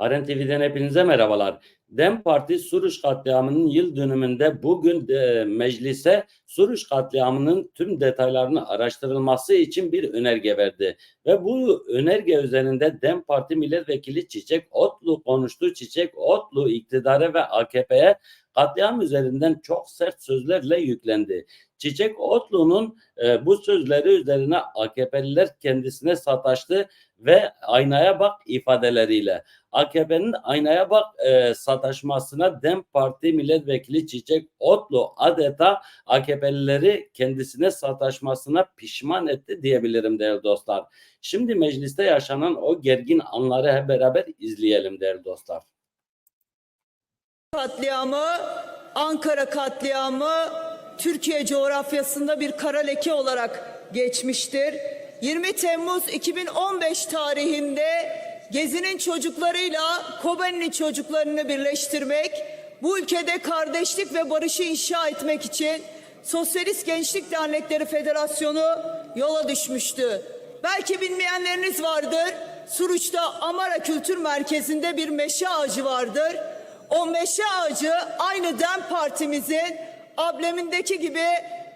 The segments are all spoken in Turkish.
Aren TV'den hepinize merhabalar. DEM Parti Suruç katliamının yıl dönümünde bugün de meclise Suruç katliamının tüm detaylarını araştırılması için bir önerge verdi. Ve bu önerge üzerinde DEM Parti Milletvekili Çiçek Otlu konuştu. Çiçek Otlu iktidara ve AKP'ye katliam üzerinden çok sert sözlerle yüklendi. Çiçek Otlu'nun e, bu sözleri üzerine AKP'liler kendisine sataştı ve aynaya bak ifadeleriyle. AKP'nin aynaya bak e, sataşmasına DEM Parti milletvekili Çiçek Otlu adeta AKP'lileri kendisine sataşmasına pişman etti diyebilirim değerli dostlar. Şimdi mecliste yaşanan o gergin anları hep beraber izleyelim değerli dostlar. katliamı, Ankara katliamı Türkiye coğrafyasında bir kara leke olarak geçmiştir. 20 Temmuz 2015 tarihinde Gezi'nin çocuklarıyla Kobani'nin çocuklarını birleştirmek, bu ülkede kardeşlik ve barışı inşa etmek için Sosyalist Gençlik Dernekleri Federasyonu yola düşmüştü. Belki bilmeyenleriniz vardır. Suruç'ta Amara Kültür Merkezi'nde bir meşe ağacı vardır. O meşe ağacı aynı DEM Partimizin ablemindeki gibi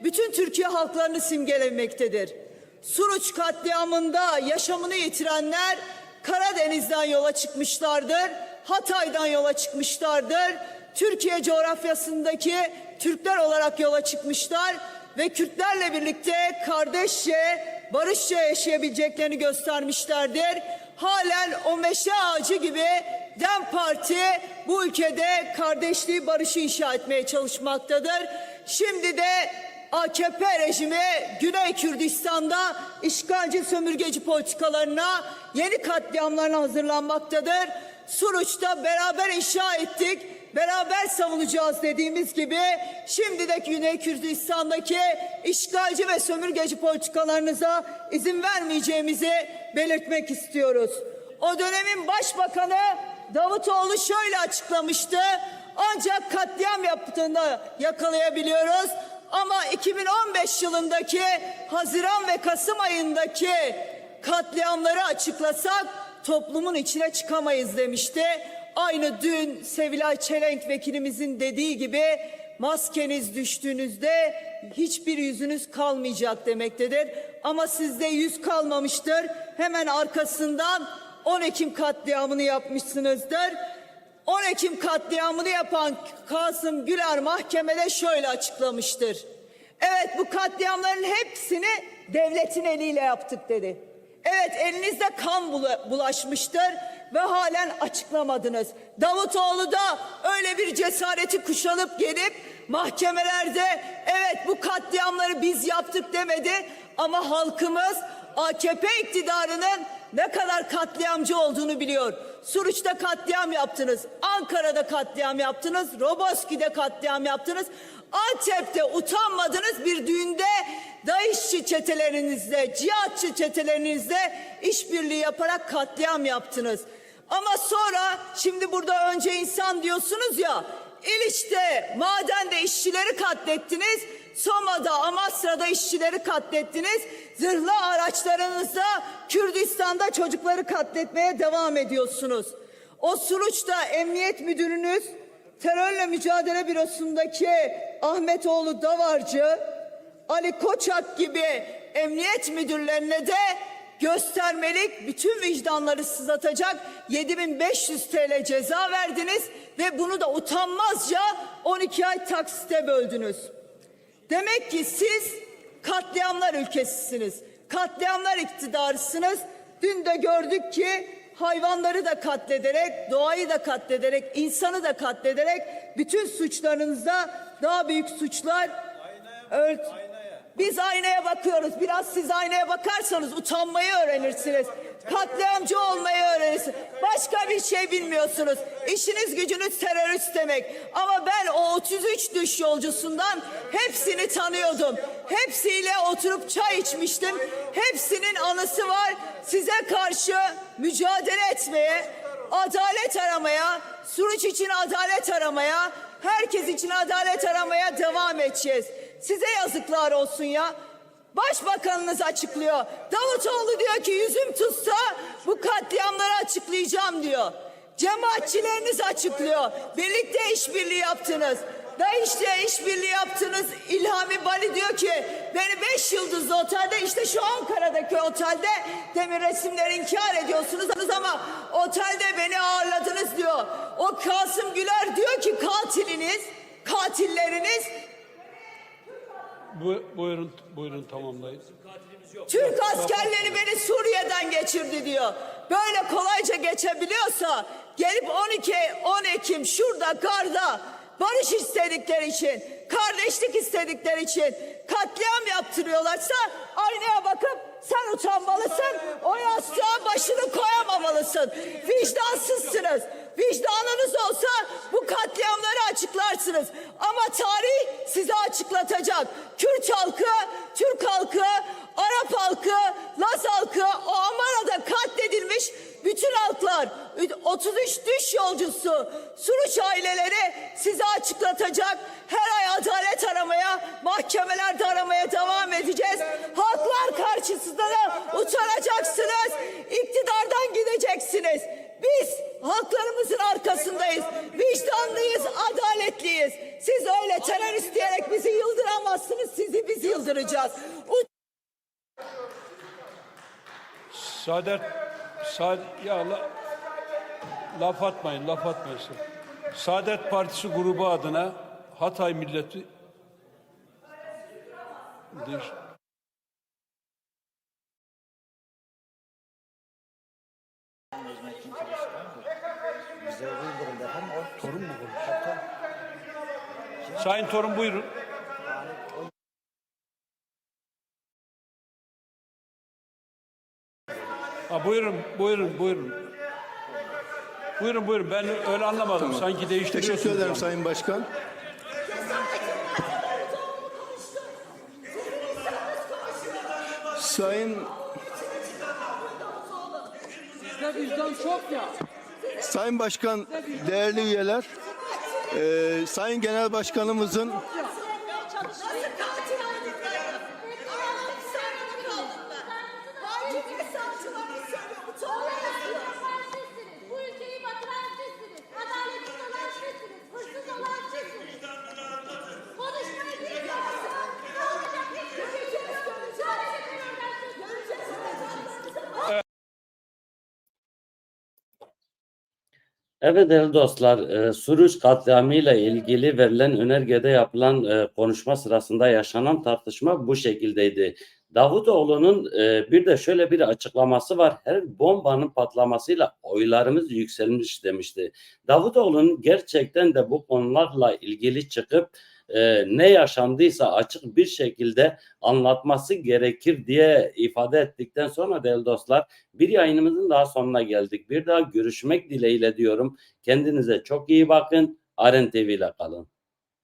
bütün Türkiye halklarını simgelemektedir. Suruç katliamında yaşamını yitirenler Karadeniz'den yola çıkmışlardır, Hatay'dan yola çıkmışlardır. Türkiye coğrafyasındaki Türkler olarak yola çıkmışlar ve Kürtlerle birlikte kardeşçe, barışça yaşayabileceklerini göstermişlerdir. Halen o meşe ağacı gibi DEM Parti bu ülkede kardeşliği, barışı inşa etmeye çalışmaktadır. Şimdi de AKP rejimi Güney Kürdistan'da işgalci sömürgeci politikalarına, yeni katliamlarına hazırlanmaktadır. Suruç'ta beraber inşa ettik, beraber savunacağız dediğimiz gibi şimdi de Güney Kürdistan'daki işgalci ve sömürgeci politikalarınıza izin vermeyeceğimizi belirtmek istiyoruz. O dönemin başbakanı Davutoğlu şöyle açıklamıştı. Ancak katliam yaptığını yakalayabiliyoruz. Ama 2015 yılındaki Haziran ve Kasım ayındaki katliamları açıklasak toplumun içine çıkamayız demişti. Aynı dün Sevilay Çelenk vekilimizin dediği gibi maskeniz düştüğünüzde hiçbir yüzünüz kalmayacak demektedir. Ama sizde yüz kalmamıştır. Hemen arkasından 10 Ekim katliamını yapmışsınızdır. 10 Ekim katliamını yapan Kasım Güler mahkemede şöyle açıklamıştır. Evet bu katliamların hepsini devletin eliyle yaptık dedi. Evet elinizde kan bula- bulaşmıştır ve halen açıklamadınız. Davutoğlu da öyle bir cesareti kuşanıp gelip mahkemelerde evet bu katliamları biz yaptık demedi ama halkımız AKP iktidarının ne kadar katliamcı olduğunu biliyor. Suruç'ta katliam yaptınız, Ankara'da katliam yaptınız, Roboski'de katliam yaptınız. Antep'te utanmadınız bir düğünde DAEŞ'çi çetelerinizle, cihatçı çetelerinizle işbirliği yaparak katliam yaptınız. Ama sonra şimdi burada önce insan diyorsunuz ya, İliç'te madende işçileri katlettiniz, Soma'da, Amasra'da işçileri katlettiniz. Zırhlı araçlarınızla Kürdistan'da çocukları katletmeye devam ediyorsunuz. O Suruç'ta emniyet müdürünüz terörle mücadele bürosundaki Ahmetoğlu Davarcı, Ali Koçak gibi emniyet müdürlerine de göstermelik bütün vicdanları sızlatacak 7500 TL ceza verdiniz ve bunu da utanmazca 12 ay taksite böldünüz. Demek ki siz katliamlar ülkesisiniz. Katliamlar iktidarısınız. Dün de gördük ki hayvanları da katlederek, doğayı da katlederek, insanı da katlederek bütün suçlarınızda daha büyük suçlar ört. Biz aynaya bakıyoruz. Biraz siz aynaya bakarsanız utanmayı öğrenirsiniz. Katliamcı olmayı öğrenirsiniz. Başka bir şey bilmiyorsunuz. İşiniz gücünüz terörist demek. Ama ben o 33 düş yolcusundan hepsini tanıyordum. Hepsiyle oturup çay içmiştim. Hepsinin anısı var. Size karşı mücadele etmeye, adalet aramaya, Suruç için adalet aramaya, herkes için adalet aramaya devam edeceğiz. Size yazıklar olsun ya. Başbakanınız açıklıyor. Davutoğlu diyor ki yüzüm tutsa bu katliamları açıklayacağım diyor. Cemaatçileriniz açıklıyor. Birlikte işbirliği yaptınız. DAEŞ'le işbirliği yaptınız. İlhami Bali diyor ki beni beş yıldızlı otelde işte şu Ankara'daki otelde demin resimleri inkar ediyorsunuz ama otelde beni ağırladınız diyor. O Kasım Güler diyor ki katiliniz, katilleriniz Bu, buyurun, buyurun tamamlayın. Türk askerleri beni Suriye'den geçirdi diyor. Böyle kolayca geçebiliyorsa gelip 12 10 Ekim şurada garda barış istedikleri için, kardeşlik istedikleri için katliam yaptırıyorlarsa aynaya bakıp sen utanmalısın, o yastığa başını koyamamalısın. Vicdansızsınız. Vicdanınız olsa bu katliamları açıklarsınız. Ama tarih size açıklatacak. Kürt halkı, Türk halkı, Arap halkı, Laz halkı, o Amara'da katledilmiş bütün halklar, 33 düş yolcusu, Suruç aileleri size açıklatacak. Her ay adalet aramaya, mahkemelerde aramaya devam edeceğiz. Halklar karşısında da utanacaksınız. İktidardan gideceksiniz. Biz halklarımızın arkasındayız. Vicdanlıyız, adaletliyiz. Siz öyle terörist diyerek bizi yıldıramazsınız. Sizi biz yıldıracağız. Ut- Saadet, Saad, ya la, laf atmayın, laf atmayın. Saadet Partisi grubu adına Hatay milleti Değiş- efendim o torun mu konuşuyor? Sayın Torun buyurun. Ha, buyurun, buyurun, buyurun. Buyurun, buyurun. Ben öyle anlamadım. Sanki değiştiriyorsunuz. Teşekkür ederim yani. Sayın Başkan. Sayın Sayın Başkan, değerli üyeler, eee, Sayın Genel Başkanımızın Evet değerli dostlar, e, Suruç katliamıyla ilgili verilen önergede yapılan e, konuşma sırasında yaşanan tartışma bu şekildeydi. Davutoğlu'nun e, bir de şöyle bir açıklaması var. Her bombanın patlamasıyla oylarımız yükselmiş demişti. Davutoğlu'nun gerçekten de bu konularla ilgili çıkıp e, ne yaşandıysa açık bir şekilde anlatması gerekir diye ifade ettikten sonra değerli dostlar bir yayınımızın daha sonuna geldik. Bir daha görüşmek dileğiyle diyorum. Kendinize çok iyi bakın. Aren TV ile kalın.